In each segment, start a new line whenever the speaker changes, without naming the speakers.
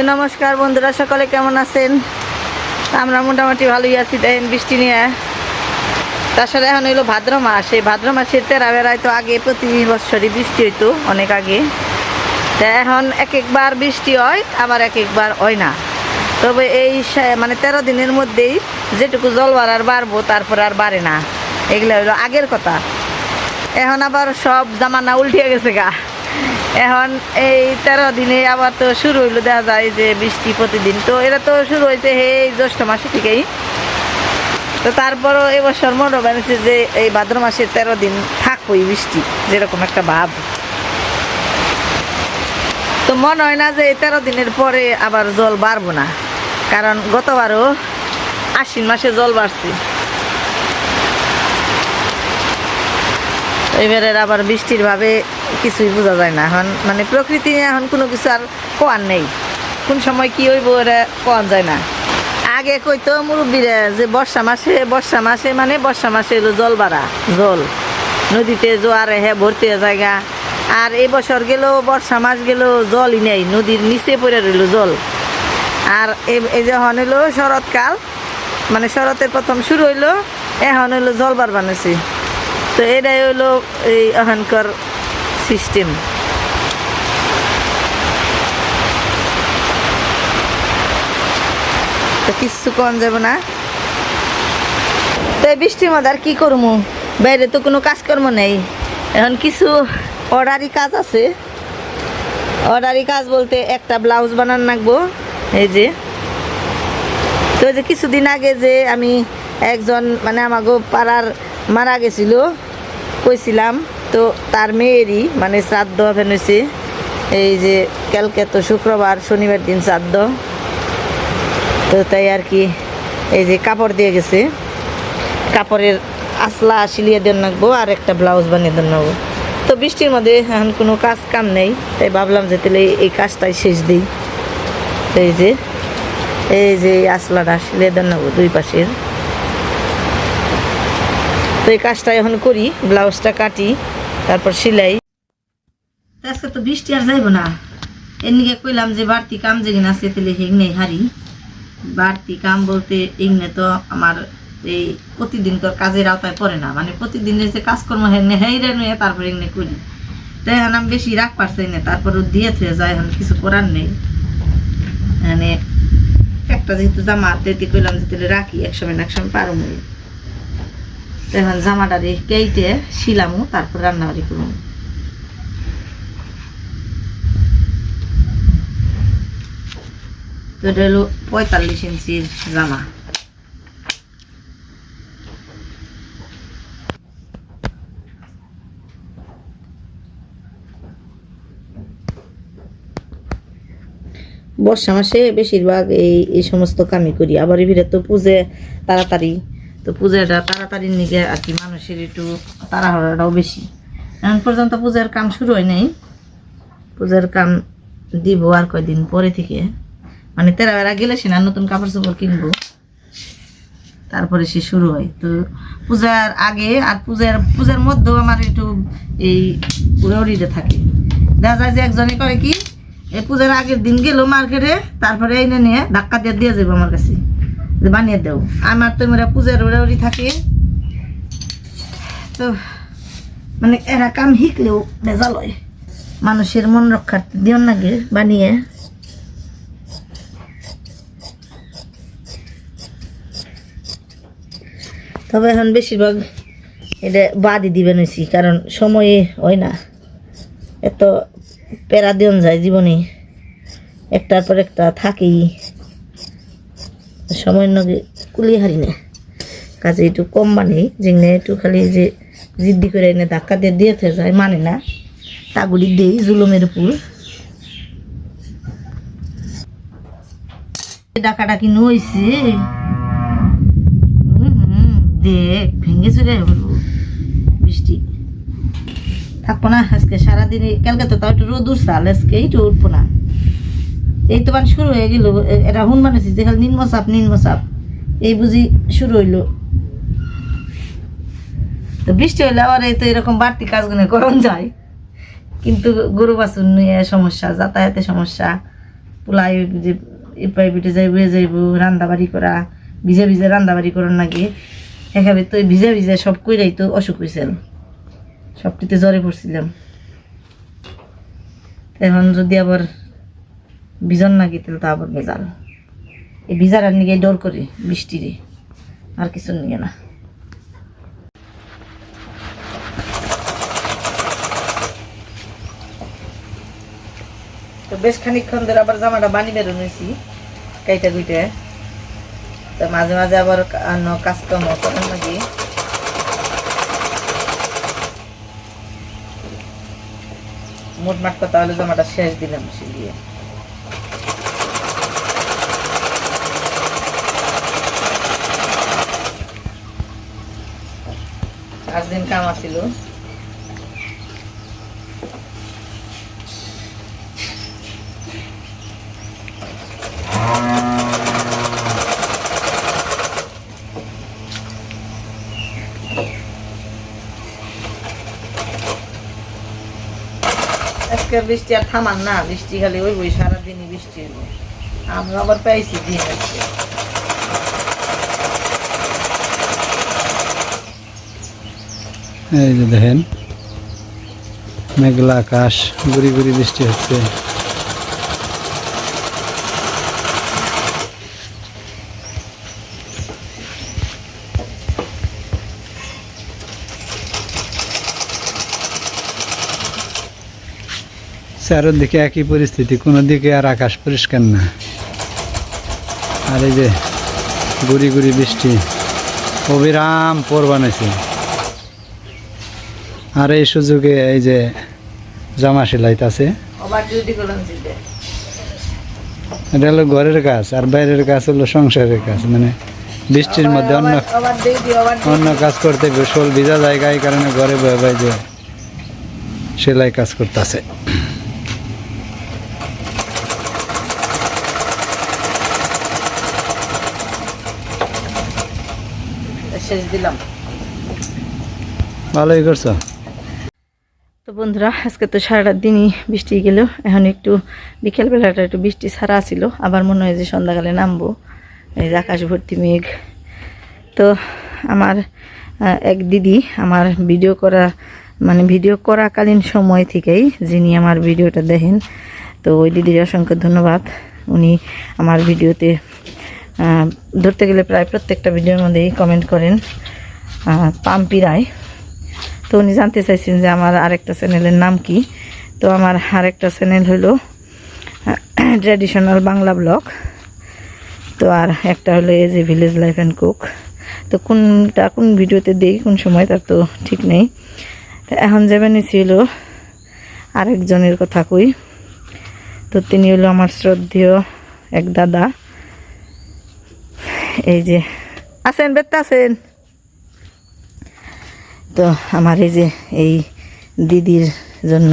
তো নমস্কার বন্ধুরা, সকলে কেমন আছেন? আমরা মোটামুটি ভালোই আছি, দেখেন বৃষ্টি নিয়ে। তাছাড়া এখন হইল ভাদ্র মাস, এই ভাদ্র মাসের তেরা বেড়ায় তো আগে প্রতি বছরই বৃষ্টি হইতো, অনেক আগে। তা এখন এক একবার বৃষ্টি হয়, আবার এক একবার হয় না। তবে এই মানে তেরো দিনের মধ্যেই যেটুকু জল বাড়ার বাড়বো, তারপর আর বাড়ে না। এগুলো হইল আগের কথা। এখন আবার সব জামানা উল্টে গেছে গা। এখন এই তেরো দিনে আবার তো শুরু হইল, দেখা যায় যে বৃষ্টি প্রতিদিন। তো এটা তো শুরু হয়েছে এই জ্যৈষ্ঠ মাসে থেকেই। তো তারপরও এবছর মনে বানিয়েছে যে এই ভাদ্র মাসের তেরো দিন থাকবই বৃষ্টি, যেরকম একটা ভাব। তো মনে হয় না যে এই তেরো দিনের পরে আবার জল বাড়বো না, কারণ গতবারও আশ্বিন মাসে জল বাড়ছে। এবারের আবার বৃষ্টির ভাবে কিছুই বোঝা যায় না। এখন মানে প্রকৃতি এখন কোনো কিছু আর কোয়ার নেই। কোন সময় কি হইব এটা কোয়ান যায় না। আগে কইতো মুরব্বীরা যে বর্ষা মাসে বর্ষা মাসে মানে বর্ষা মাসে হলো জল বাড়া, জল। নদীতে জোয়ারে হ্যাঁ ভর্তি জায়গা আর এই বছর গেল বর্ষা মাস গেল জলই নেই, নদীর নিচে পড়ে রইল জল। আর এই- এই যখন হইল শরৎকাল মানে শরতের প্রথম শুরু হইল, এখন হইল জলবার বানাইছে তো এটাই হইল এই এখনকার সিস্টেম। তো কিচ্ছু যাব না। তো এই বৃষ্টির মধ্যে আর কি করব? বাইরে তো কোনো কাজকর্ম নেই। এখন কিছু অর্ডারি কাজ আছে। অর্ডারি কাজ বলতে একটা ব্লাউজ বানান রাখব এই যে। তো যে কিছুদিন আগে যে আমি একজন মানে আমাগো পাড়ার মারা গেছিল, কইছিলাম তো তার মেয়েরই মানে শ্রাদ্ধ ওখানে হয়েছে। এই যে কালকে তো শুক্রবার, শনিবার দিন শ্রাদ্ধ। তো তাই আর কি, এই যে কাপড় দিয়ে গেছে। কাপড়ের আসলা সিলিয়ে দেন রাখব আর একটা ব্লাউজ বানিয়ে দেন রাখব তো বৃষ্টির মধ্যে এখন কোনো কাজ কাম নেই, তাই ভাবলাম যে তাহলে এই কাজটাই শেষ দিই। এই যে এই যে আসলাটা সিলিয়ে দেন রাখব দুই পাশের। তো এই কাজটা এখন করি, ব্লাউজটা কাটি। তারপর সেলাই। আজকে তো বৃষ্টি আর যাইব না। এর নিকে কইলাম যে, বাড়তি কাম যেদিন আছে তাহলে হেগ নেই হারি বাড়তি কাম বলতে এগুলো তো আমার এই প্রতিদিনকার কাজের আওতায় পড়ে না। মানে প্রতিদিনের যে কাজকর্ম হেনে হেইরে নিয়ে তারপর এগুলো করি। তাই এখন আমি বেশি রাগ পারছি না। তারপর দিয়ে থুয়ে যায়, এখন কিছু করার নেই। মানে একটা যেহেতু জামা তেতে কইলাম যে তাহলে রাখি, একসময় না একসময় পারো মই এখন জামাটা রে কেটে শিলামু, তারপর রান্নাবাড়ি করব। পঁয়তাল্লিশ ইঞ্চির জামা। বর্ষা মাসে বেশিরভাগ এই এই সমস্ত কামই করি। আবার এবারে তো পুজো তাড়াতাড়ি তো পূজাটা তাড়াতাড়ির নিগে আর কি মানুষের একটু তাড়াহড়াটাও বেশি। এখন পর্যন্ত পূজার কাম শুরু হয় নাই। পূজার কাম দিব আর কয়দিন পরে থেকে। মানে তেরা বেড়া গেলে সে না নতুন কাপড় চোপড় কিনবো। তারপরে সে শুরু হয়। তো পূজার আগে আর পূজার পূজার মধ্যেও আমার একটু এই উড়ে থাকে। দেখা যায় যে একজনে করে কি এই পূজার আগের দিন গেল মার্কেটে, তারপরে এনে নিয়ে ধাক্কা দিয়ে দিয়ে যাব আমার কাছে। বানিয়ে দেও। আমার তো মেয়েরা পূজার উড়াউড়ি থাকে। তো মানে এরা কাম শিখলেও বেজাল হয়। মানুষের মন রক্ষার্থে দিও লাগে বানিয়ে। তবে এখন বেশিরভাগ এটা বাদই দিবেন হয়েছি কারণ সময়ে হয় না। এত প্যারা দিন যায় জীবনে। একটার পর একটা থাকেই। সময়ের নগে কুলি হারি না। কাজে একটু কম মানে যেখানে একটু খালি যে জিদ্দি করে এনে ধাক্কা দিয়ে দিয়ে থেকে যায় মানে না। তাগুলি দেই জুলুমের উপর। ডাকাটা কি নইছে? দেখ, ভেঙে চলে বৃষ্টি। থাকব না আজকে সারাদিন, কালকে তো তাও একটু রোদ উঠছাল আজকে এইটু উঠবো না। এই তো মানে শুরু হয়ে গেল। এটা হুন যে খালি নিম্নচাপ নিম্নচাপ এই বুঝি শুরু হইল। তো বৃষ্টি হইলে আবার এই তো এরকম বাড়তি কাজগুলো করন যায়। কিন্তু গরু বাছুর নিয়ে সমস্যা, যাতায়াতের সমস্যা, পোলাই যে এপাই পিঠে যাইব, এ যাইব, রান্না বাড়ি করা, ভিজে ভিজে রান্না বাড়ি করার নাকি একেবারে তো ভিজে ভিজে সব কইরাই তো অসুখ হয়েছিল সবটিতে জ্বরে পড়ছিলাম। এখন যদি আবার বিজন নাকি, তাহলে তো আবার বেজাল। এই ভিজার আর নিয়ে ডর করি বৃষ্টিরে আর কিছু নিয়ে না। তো বেশ খানিকক্ষণ ধরে আবার জামাটা বানি বেরো নিয়েছি কাইটা গুইটা তো মাঝে মাঝে আবার অন্য কাজকর্ম করেন নাকি? মোটমাট কথা হলে জামাটা শেষ দিলাম সিলিয়ে আজ দিন কাম আছিল। বৃষ্টি আর থামান না, বৃষ্টি খালি ওই বই সারাদিনই বৃষ্টি হইব আমরা আবার পাইছি দিন আজকে।
এই যে দেখেন, মেঘলা আকাশ, গুড়ি গুড়ি বৃষ্টি হচ্ছে। চারোদিকে একই পরিস্থিতি, কোনো দিকে আর আকাশ পরিষ্কার না। আর এই যে গুড়ি গুড়ি বৃষ্টি, অবিরাম পর বানাইছে আর এই সুযোগে এই যে জামা সেলাইতাছে। এটা হলো ঘরের কাজ আর বাইরের কাজ হলো সংসারের কাজ মানে বৃষ্টির মধ্যে অন্য অন্য কাজ করতে বিশাল ভিজা জায়গা এই কারণে ঘরে বয়ে যে সেলাই কাজ করতেছে।
শেষ দিলাম।
ভালোই করছ?
বন্ধুরা, আজকে তো সারাটা দিনই বৃষ্টি গেল। এখন একটু বিকেলবেলাটা একটু বৃষ্টি ছাড়া ছিল, আবার মনে হয় যে সন্ধ্যাকালে নামবো। এই যে আকাশ ভর্তি মেঘ। তো আমার এক দিদি আমার ভিডিও করা মানে ভিডিও করাকালীন সময় থেকেই যিনি আমার ভিডিওটা দেখেন, তো ওই দিদির অসংখ্য ধন্যবাদ। উনি আমার ভিডিওতে ধরতে গেলে প্রায় প্রত্যেকটা ভিডিওর মধ্যেই কমেন্ট করেন। পাম্পি রায়। তো উনি জানতে চাইছেন যে আমার আরেকটা চ্যানেলের নাম কি। তো আমার আরেকটা চ্যানেল হলো ট্র্যাডিশনাল বাংলা ব্লগ তো আর একটা হলো age a village life and cook তো কোনটা, কোন ভিডিওতে দিই কোন সময়, তার তো ঠিক নেই। এখন যাবেন ছিল আরেকজনের কথা কই। তো তিনি হলো আমার শ্রদ্ধেয় এক দাদা। এই যে, আছেন বেত্তা আছেন। তো আমার এই যে এই দিদির জন্য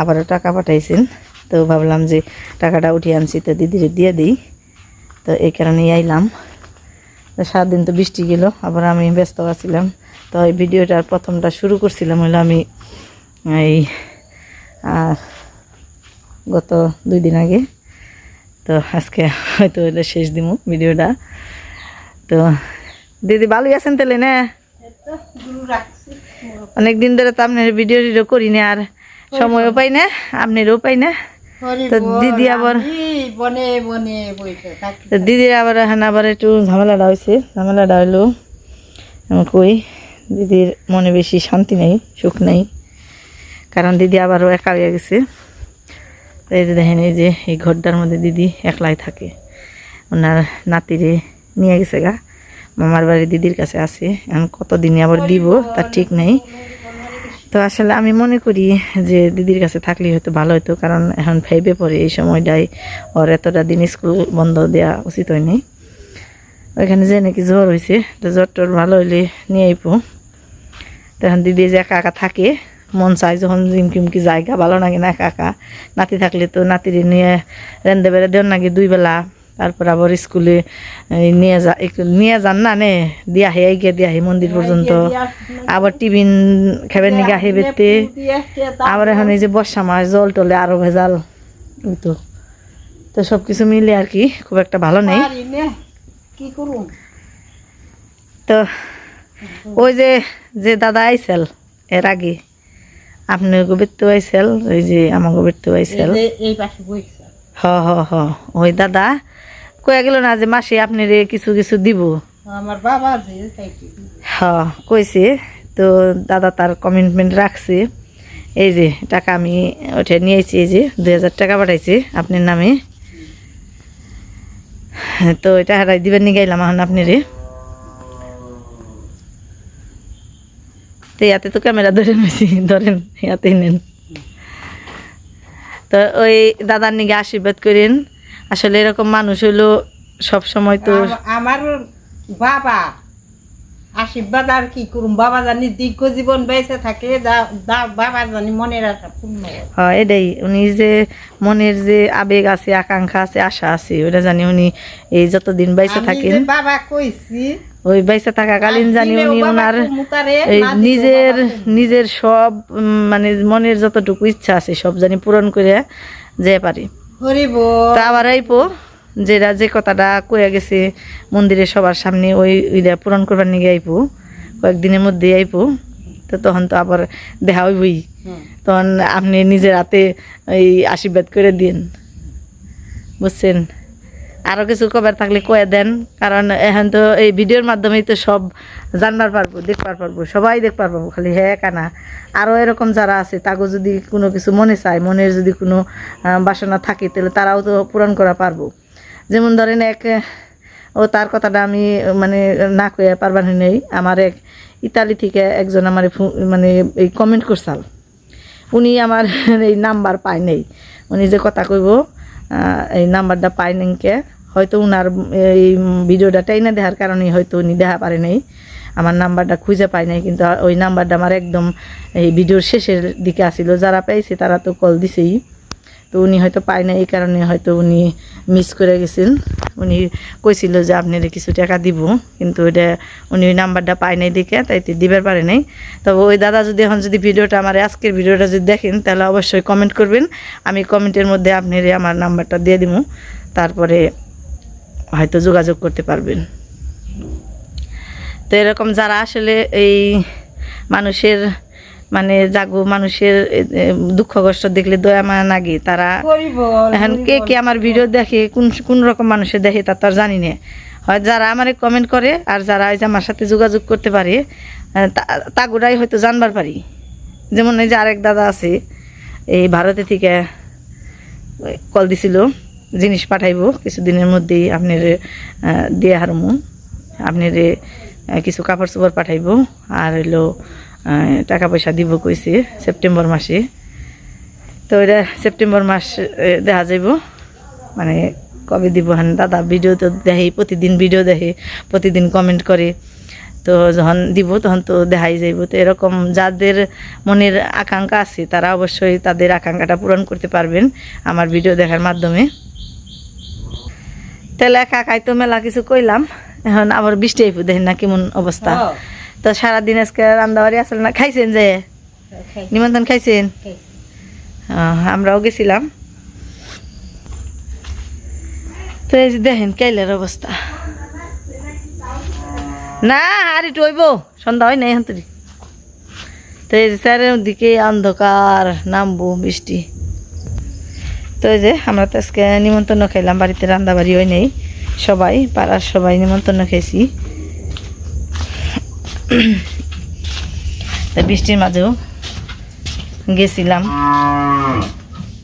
আবারও টাকা পাঠাইছেন, তো ভাবলাম যে টাকাটা উঠিয়ে আনছি, তো দিদির দিয়ে দিই। তো এই কারণেই আইলাম। তো সারাদিন তো বৃষ্টি গেল, আবার আমি ব্যস্ত আছিলাম। তো এই ভিডিওটার প্রথমটা শুরু করছিলাম হলো আমি এই গত দুই দিন আগে। তো আজকে হয়তো এটা শেষ দিব ভিডিওটা। তো দিদি ভালোই আছেন তাহলে, না? অনেক দিন ধরে তো আপনার ভিডিও টিডিও করি না আর সময়ও পাই না আপনারও পাই না। তো দিদি আবার দিদির আবার এখন আবার একটু ঝামেলাটা হয়েছে ঝামেলাটা হইল কই দিদির মনে বেশি শান্তি নেই সুখ নেই। কারণ দিদি আবারও একা হয়ে গেছে। এই যে দেখেন এই যে এই ঘরটার মধ্যে দিদি একলাই থাকে। ওনার নাতিরে নিয়ে গেছে গা। মামার বাড়ি দিদির কাছে আছে। এখন কতদিনে আবার দিব তার ঠিক নেই। তো আসলে আমি মনে করি যে দিদির কাছে থাকলে হয়তো ভালো হতো কারণ এখন ফাইভে পড়ে এই সময়টাই ওর এতটা দিন স্কুল বন্ধ দেওয়া উচিত হয়নি। ওইখানে যে নাকি জ্বর হয়েছে তো জ্বর টর ভালো হইলে নিয়ে আইপো। তখন দিদি যে একা একা থাকে, মন চায় যখন জিমকিমকি জায়গা ভালো লাগে না একা একা। নাতি থাকলে তো নাতিরে নিয়ে রেন্দে বেড়ে দেন নাকি দুই বেলা। তারপর আবার স্কুলে নিয়ে যা নিয়ে যান না নে দিয়া হে গিয়ে দিয়া হে মন্দির পর্যন্ত। আবার টিফিন খাবেন নিগে আহে বেতে আবার এখন এই যে বর্ষা মাস জল টলে আরও ভেজাল ওই তো। তো সব কিছু মিলে আর কি খুব একটা ভালো নেই।
কি করুম?
তো ওই যে যে দাদা আইসেল এর আগে আপনি গোবিত্ব আইসেল ওই যে আমার গোবিত্ব আইসেল। হ হ হ ওই দাদা কয়ে গেল না যে মাসে আপনি কিছু কিছু দিব।
আমার বাবা যে তাই কি?
হ কইছে তো দাদা তার কমিটমেন্ট রাখছে। এই যে টাকা আমি ওটা নিয়েছি এই যে দুই হাজার টাকা পাঠাইছি আপনার নামে। তো এটা হারাই দিবেন নি গাইলাম এখন আপনি রে তো ইয়াতে তো ক্যামেরা ধরে নিয়েছি ধরেন ইয়াতে নেন। তো ওই দাদার নিগে আশীর্বাদ করেন। আসলে এরকম মানুষ হলো সব সময় তো
আমার বাবা আশীর্বাদ আর কি করুম। বাবা জানি দীর্ঘ জীবন বেঁচে থাকে বাবা জানি মনের আশা পূর্ণ হয়।
এটাই। উনি যে মনের যে আবেগ আছে আকাঙ্ক্ষা আছে আশা আছে ওটা জানি উনি এই যতদিন বাইসে
আমি
থাকেন
বাবা কইছি
ওই বাইসে থাকাকালীন জানি উনি ওনার নিজের নিজের সব মানে মনের যতটুকু ইচ্ছা আছে সব জানি পূরণ করে যে পারি। তা আবার আইপো যেটা যে কথাটা কয়ে গেছে মন্দিরে সবার সামনে ওই ওইটা পূরণ করবার নিয়ে আইপো কয়েকদিনের মধ্যে আইপো তো তখন তো আবার দেখা হইবই। তখন আপনি নিজের হাতে ওই আশীর্বাদ করে দিন বুঝছেন? আরও কিছু কবার থাকলে কয়ে দেন, কারণ এখন তো এই ভিডিওর মাধ্যমেই তো সব জানবার পারব, দেখবার পারব, সবাই দেখবার পারব, খালি হ্যাঁ কানা। আরও এরকম যারা আছে, তাগো যদি কোনো কিছু মনে চায়, মনের যদি কোনো বাসনা থাকে, তাহলে তারাও তো পূরণ করা পারব। যেমন ধরেন এক, ও তার কথাটা আমি মানে না কয়ে পারবার নেই, আমার এক ইতালি থেকে একজন আমার মানে এই কমেন্ট করছাল। উনি আমার এই নাম্বার পায় নেই। উনি যে কথা কইব এই নাম্বারটা পায় নাইকে হয়তো উনার, এই ভিডিওটা টাইনা দেখার কারণে হয়তো উনি দেখা পারে নাই। আমার নাম্বারটা খুঁজে পায় নাই, কিন্তু ওই নাম্বারটা আমার একদম এই ভিডিওর শেষের দিকে আসিল। যারা পাইছে তারা তো কল দিছেই। তো উনি হয়তো পায় না এই কারণে হয়তো উনি মিস করে গেছেন। উনি কইছিল যে আপনারা কিছু টাকা দিব, কিন্তু ওইটা উনি ওই নাম্বারটা পায় নাই দেখে, তাই তো দিবার পারে নাই। তবে ওই দাদা যদি এখন যদি ভিডিওটা আমার আজকের ভিডিওটা যদি দেখেন, তাহলে অবশ্যই কমেন্ট করবেন। আমি কমেন্টের মধ্যে আপনার আমার নাম্বারটা দিয়ে দিব তারপরে হয়তো যোগাযোগ করতে পারবেন। তো এরকম যারা আসলে এই মানুষের মানে জাগো মানুষের দুঃখ কষ্ট দেখলে দয়া মায়া নাগে তারা এখন কে কে আমার ভিডিও দেখে কোন কোন রকম মানুষের দেখে তা তো আর জানি না। হয় যারা আমারে কমেন্ট করে আর যারা এই যে আমার সাথে যোগাযোগ করতে পারে তাগুরাই হয়তো জানবার পারি। যেমন এই যে আরেক দাদা আছে এই ভারতে থেকে কল দিছিল। জিনিস পাঠাইবো, কিছুদিনের মধ্যেই আপনার দিয়ে হারমু। আপনার কিছু কাপড় চোপড় পাঠাইবো, আর হইল টাকা পয়সা দিব কইছে সেপ্টেম্বর মাসে। তো এটা সেপ্টেম্বর মাস দেখা যাইব। মানে কবে দিব হান, দাদা ভিডিও তো দেখে, প্রতিদিন ভিডিও দেখে, প্রতিদিন কমেন্ট করে। তো যখন দিব, তখন তো দেখাই যাইব। তো এরকম যাদের মনের আকাঙ্ক্ষা আছে, তারা অবশ্যই তাদের আকাঙ্ক্ষাটা পূরণ করতে পারবেন আমার ভিডিও দেখার মাধ্যমে। তাহলে একা একাই তো মেলা কিছু কইলাম। এখন আবার বৃষ্টি আইব দেখেন না কেমন অবস্থা।
হ্যাঁ।
তো সারাদিন আজকে রান্দাবাড়ি আসলে না খাইছেন যে? নিমন্ত্রণ খাইছেন? আমরাও গেছিলাম। তো এই যে দেখেন কাইলের অবস্থা। না আর একটু হইব সন্ধ্যা হয় নাই এখন তো এই যে স্যারের দিকে অন্ধকার নামবো বৃষ্টি। তো এই যে আমরা তো আজকে নিমন্ত্রণ খাইলাম, বাড়িতে রান্না হয় নেই। সবাই, পাড়ার সবাই নিমন্ত্রণ খেয়েছি বৃষ্টির মাঝেও গেছিলাম।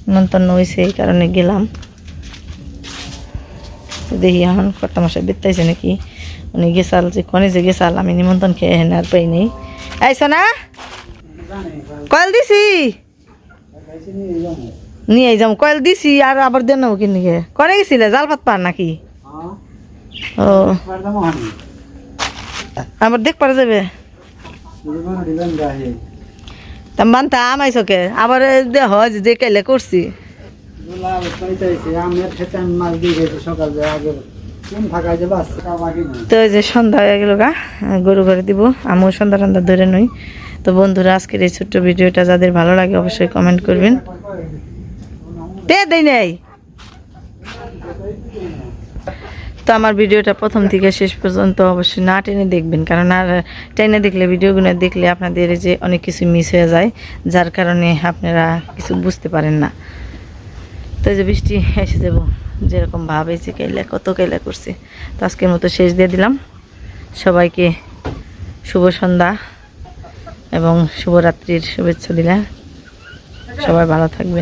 নিমন্ত্রণ হয়েছে এই কারণে গেলাম। দেখি এখন কত মাসে বেতাইছে নাকি? উনি গেছাল যে কনে যে গেছাল, আমি নিমন্ত্রণ খেয়ে হেন আর পাই নেই। আইসো না কয়েল দিছি। নিয়ে যাম। কয়েল দিছি আর আবার দেন কিনে গে। কনে গেছিলে? জাল পাত পার নাকি? ও। আবার দেখ পারা যাবে। তা মানতা আমাইছকে আবার দেহ যে কেলে করছি। তো যে সন্ধ্যা হয়ে গেল গা গরু ঘরে দিব। আমিও সন্ধ্যা টন্ধা ধরে নই। তো বন্ধুরা আজকের এই ছোট্ট ভিডিওটা যাদের ভালো লাগে অবশ্যই কমেন্ট করবেন। দেই তো আমার ভিডিওটা প্রথম থেকে শেষ পর্যন্ত অবশ্যই না টেনে দেখবেন, কারণ আর টেনে দেখলে, ভিডিওগুলো দেখলে আপনাদের যে অনেক কিছু মিস হয়ে যায়, যার কারণে আপনারা কিছু বুঝতে পারেন না। তো যে বৃষ্টি এসে যাব, যেরকম ভাবে যে কেলা কত কেলা করছে। তো আজকের মতো শেষ দিয়ে দিলাম। সবাইকে শুভ সন্ধ্যা এবং শুভরাত্রির শুভেচ্ছা দিলাম সবাই ভালো থাকবেন।